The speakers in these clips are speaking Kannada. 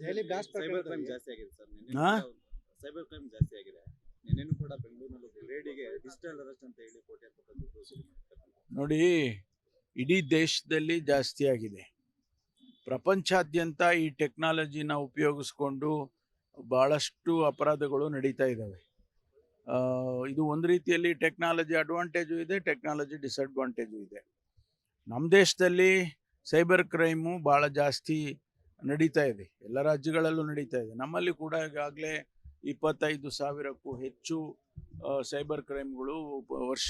daily ಬ್ಲಾಸ್ಟ್ ಸೈಬರ್ ಕ್ರೈಮ್ ಜಾಸ್ತಿ ಆಗಿದೆ ಸರ್. ನಿನ್ನೆ ಹಾ? ಸೈಬರ್ ಕ್ರೈಮ್ ಜಾಸ್ತಿ ಆಗಿದೆ. ನಿನ್ನೆನೂ ಕೂಡ ಬೆಂಗಳೂರಿನಲ್ಲಿ ಲೇಡಿಗೆ ಡಿಜಿಟಲ್ ಅರೆಸ್ಟ್ ಅಂತ ಹೇಳಿ ವಸೂಲಿ ಮಾಡಿರ್ತಕ್ಕಂಥದ್ದು. ನೋಡಿ ಇಡೀ ದೇಶದಲ್ಲಿ ಜಾಸ್ತಿ ಆಗಿದೆ. ಪ್ರಪಂಚಾದ್ಯಂತ ಈ ಟೆಕ್ನಾಲಜಿನ ಉಪಯೋಗಿಸ್ಕೊಂಡು ಭಾಳಷ್ಟು ಅಪರಾಧಗಳು ನಡೀತಾ ಇದ್ದಾವೆ. ಆ, ಇದು ಒಂದು ರೀತಿಯಲ್ಲಿ ಟೆಕ್ನಾಲಜಿ ಅಡ್ವಾಂಟೇಜು ಇದೆ ಟೆಕ್ನಾಲಜಿ ಡಿಸ್ಅಡ್ವಾಂಟೇಜು ಇದೆ. ನಮ್ಮ ದೇಶದಲ್ಲಿ ಸೈಬರ್ ಕ್ರೈಮು ಭಾಳ ಜಾಸ್ತಿ ನಡೀತಾ ಇದೆ. ಎಲ್ಲ ರಾಜ್ಯಗಳಲ್ಲೂ ನಡೀತಾ ಇದೆ. ನಮ್ಮಲ್ಲಿ ಕೂಡ ಈಗಾಗಲೇ ಇಪ್ಪತ್ತೈದು ಸಾವಿರಕ್ಕೂ ಹೆಚ್ಚು ಸೈಬರ್ ಕ್ರೈಮ್ಗಳು ವರ್ಷ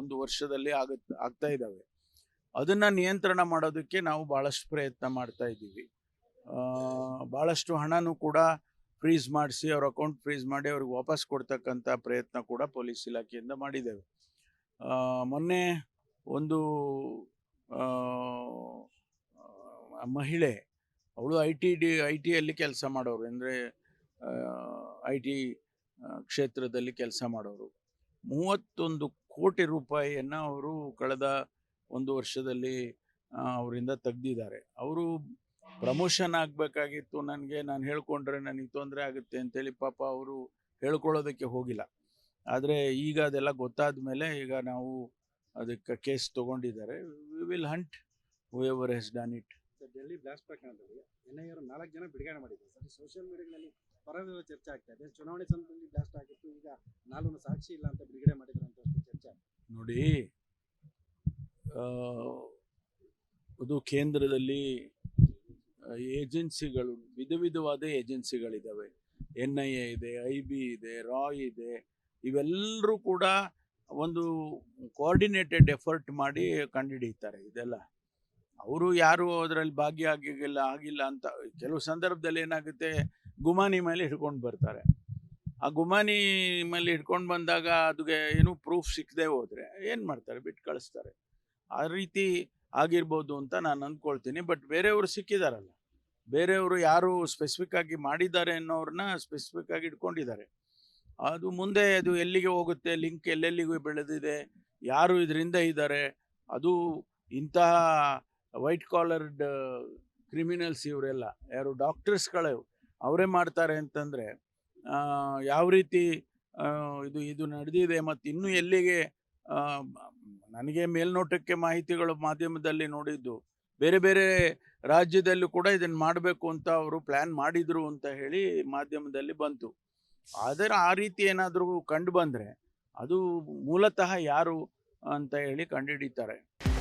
ಒಂದು ವರ್ಷದಲ್ಲಿ ಆಗತ್, ಆಗ್ತಾ ಇದ್ದಾವೆ ಅದನ್ನು ನಿಯಂತ್ರಣ ಮಾಡೋದಕ್ಕೆ ನಾವು ಭಾಳಷ್ಟು ಪ್ರಯತ್ನ ಮಾಡ್ತಾ ಇದ್ದೀವಿ. ಭಾಳಷ್ಟು ಹಣನೂ ಕೂಡ ಫ್ರೀಸ್ ಮಾಡಿಸಿ, ಅವ್ರ ಅಕೌಂಟ್ ಫ್ರೀಸ್ ಮಾಡಿ ಅವ್ರಿಗೆ ವಾಪಸ್ ಕೊಡ್ತಕ್ಕಂಥ ಪ್ರಯತ್ನ ಕೂಡ ಪೊಲೀಸ್ ಇಲಾಖೆಯಿಂದ ಮಾಡಿದ್ದೇವೆ. ಮೊನ್ನೆ ಒಂದು ಮಹಿಳೆ ಅವಳು ಐ ಟಿ ಡಿ ಐ ಟಿಯಲ್ಲಿ ಕೆಲಸ ಮಾಡೋರು. ಅಂದರೆ ಐ ಟಿ ಕ್ಷೇತ್ರದಲ್ಲಿ ಕೆಲಸ ಮಾಡೋರು. ಮೂವತ್ತೊಂದು ಕೋಟಿ ರೂಪಾಯಿಯನ್ನು ಅವರು ಕಳೆದ ಒಂದು ವರ್ಷದಲ್ಲಿ ಅವರಿಂದ ತೆಗ್ದಿದ್ದಾರೆ. ಅವರು ಪ್ರಮೋಷನ್ ಆಗಬೇಕಾಗಿತ್ತು. ನನಗೆ, ನಾನು ಹೇಳ್ಕೊಂಡ್ರೆ ನನಗೆ ತೊಂದರೆ ಆಗುತ್ತೆ ಅಂತೇಳಿ ಪಾಪ ಅವರು ಹೇಳ್ಕೊಳ್ಳೋದಕ್ಕೆ ಹೋಗಿಲ್ಲ. ಆದರೆ ಈಗ ಅದೆಲ್ಲ ಗೊತ್ತಾದ ಮೇಲೆ ಈಗ ನಾವು ಅದಕ್ಕೆ case ತೊಗೊಂಡಿದ್ದಾರೆ. We will hunt whoever he's done it Delhi blast ಪ್ರಕರಣದಲ್ಲಿ ಎನ್ಐಆರ್ ನಾಲ್ಕು ಜನ ಬಿಡುಗಡೆ ಮಾಡಿದ್ದಾರೆ ಸರ್ ಸೋಷಿಯಲ್ ಮೀಡಿಯಾಗಳಲ್ಲಿ ಪರವಿರುವ ಚರ್ಚೆ ಆಗ್ತಾ ಇದೆ. ಚುನಾವಣೆ ಸಂದರ್ಭದಲ್ಲಿ ಬ್ಲಾಸ್ಟ್ ಆಗಿತ್ತು. ಈಗ ನಾಲ್ಕು ಸಾಕ್ಷಿ ಇಲ್ಲ ಅಂತ ಬಿಡುಗಡೆ ಮಾಡಿದ್ರು ಅಂತ ಚರ್ಚೆ. ನೋಡಿ ಅದು ಕೇಂದ್ರದಲ್ಲಿ ಏಜೆನ್ಸಿಗಳು, ವಿಧ ವಿಧವಾದ ಏಜೆನ್ಸಿಗಳಿದ್ದಾವೆ ಎನ್ ಐ ಎ ಇದೆ, ಐ ಬಿ ಇದೆ, ರಾಯ್ ಇದೆ. ಇವೆಲ್ಲರೂ ಕೂಡ ಒಂದು ಕೋಆರ್ಡಿನೇಟೆಡ್ ಎಫರ್ಟ್ ಮಾಡಿ ಕಂಡುಹಿಡಿತಾರೆ ಇದೆಲ್ಲ. ಅವರು ಯಾರು ಅದರಲ್ಲಿ ಭಾಗಿಯಾಗಿಲ್ಲ ಆಗಿಲ್ಲ ಅಂತ ಕೆಲವು ಸಂದರ್ಭದಲ್ಲಿ ಏನಾಗುತ್ತೆ, ಗುಮಾನಿ ಮೇಲೆ ಹಿಡ್ಕೊಂಡು ಬರ್ತಾರೆ. ಆ ಗುಮಾನಿ ಮೇಲೆ ಹಿಡ್ಕೊಂಡು ಬಂದಾಗ ಅದಕ್ಕೆ ಏನೂ ಪ್ರೂಫ್ ಸಿಕ್ಕದೆ ಹೋದರೆ ಏನು ಮಾಡ್ತಾರೆ ಬಿಟ್ಟು ಕಳಿಸ್ತಾರೆ. ಆ ರೀತಿ ಆಗಿರ್ಬೋದು ಅಂತ ನಾನು ಅಂದ್ಕೊಳ್ತೀನಿ ಬಟ್ ಬೇರೆಯವರು ಸಿಕ್ಕಿದಾರಲ್ಲ. ಬೇರೆಯವರು ಯಾರು ಸ್ಪೆಸಿಫಿಕ್ ಆಗಿ ಮಾಡಿದ್ದಾರೆ ಅನ್ನೋರನ್ನ ಸ್ಪೆಸಿಫಿಕ್ ಆಗಿ ಇಟ್ಕೊಂಡಿದ್ದಾರೆ ಅದು ಮುಂದೆ ಅದು ಎಲ್ಲಿಗೆ ಹೋಗುತ್ತೆ ಲಿಂಕ್ ಎಲ್ಲೆಲ್ಲಿಗೂ ಬೆಳೆದಿದೆ, ಯಾರು ಇದರಿಂದ ಇದ್ದಾರೆ, ಅದು ಇಂತಹ ವೈಟ್ ಕಾಲರ್ಡ್ ಕ್ರಿಮಿನಲ್ಸ್ ಇವರೆಲ್ಲ, ಯಾರು ಡಾಕ್ಟರ್ಸ್ಗಳು ಅವರೇ ಮಾಡ್ತಾರೆ ಅಂತಂದರೆ ಯಾವ ರೀತಿ ಇದು ಇದು ನಡೆದಿದೆ ಮತ್ತು ಇನ್ನೂ ಎಲ್ಲಿಗೆ ನನಗೆ ಮೇಲ್ನೋಟಕ್ಕೆ ಮಾಹಿತಿಗಳು ಮಾಧ್ಯಮದಲ್ಲಿ ನೋಡಿದ್ದು, ಬೇರೆ ಬೇರೆ ರಾಜ್ಯದಲ್ಲೂ ಕೂಡ ಇದನ್ನು ಮಾಡಬೇಕು ಅಂತ ಅವರು ಪ್ಲ್ಯಾನ್ ಮಾಡಿದರು ಅಂತ ಹೇಳಿ ಮಾಧ್ಯಮದಲ್ಲಿ ಬಂತು. ಆದರೆ ಆ ರೀತಿ ಏನಾದರೂ ಕಂಡು ಬಂದರೆ, ಅದು ಮೂಲತಃ ಯಾರು ಅಂತ ಹೇಳಿ ಕಂಡುಹಿಡಿತಾರೆ.